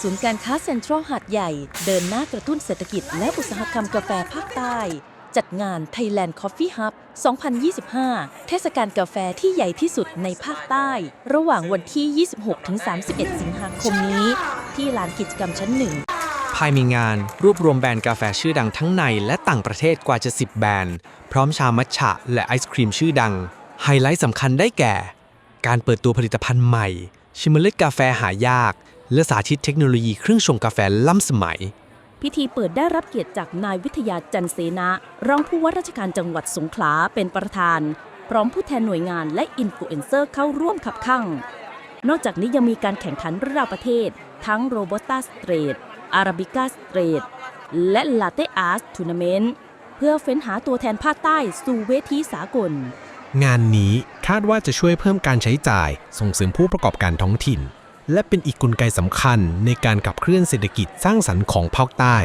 ศูนย์การค้าเซ็นทรัลหาดใหญ่ เดินหน้ากระตุ้นเศรษฐกิจและอุตสาหกรรมกาแฟภาคใต้ จัดงาน Thailand Coffee Hub 2025 เทศกาลกาแฟที่ใหญ่ที่สุดในภาคใต้ ระหว่างวันที่ 26-31 สิงหาคมนี้ ที่ลานกิจกรรมชั้นหนึ่งภายในงาน รวบรวมแบรนด์กาแฟชื่อดังทั้งในและต่างประเทศกว่าจะ 10 แบรนด์ พร้อมชามัทฉะและไอศครีมชื่อดัง ไฮไลท์สำคัญได้แก่ การเปิดตัวผลิตภัณฑ์ใหม่ ชิมเมล็ดกาแฟหายาก และสาธิตเทคโนโลยีเครื่องชงกาแฟล้ำสมัย พิธีเปิดได้รับเกียรติจากนายวิทยาจันทร์เสนะรองผู้ว่าราชการจังหวัดสงขลาเป็นประธาน พร้อมผู้แทนหน่วยงานและอินฟลูเอนเซอร์เข้าร่วมขับข้างนอกจากนี้ยังมีการแข่งขันระดับประเทศ ทั้งโรบ s สต a สเตรทอาราบิก้าสเตรทและลาเต้อาร์ตทัวร์นาเมนต์เพื่อเฟ้นหาตัวแทนภาคใต้สู่เวทีสากล งานนี้คาดว่าจะช่วยเพิ่มการใช้จ่ายส่งเสริมผู้ประกอบการท้องถิ่น และเป็นอีกกลไกสำคัญในการขับเคลื่อนเศรษฐกิจสร้างสรรค์ของภาคใต้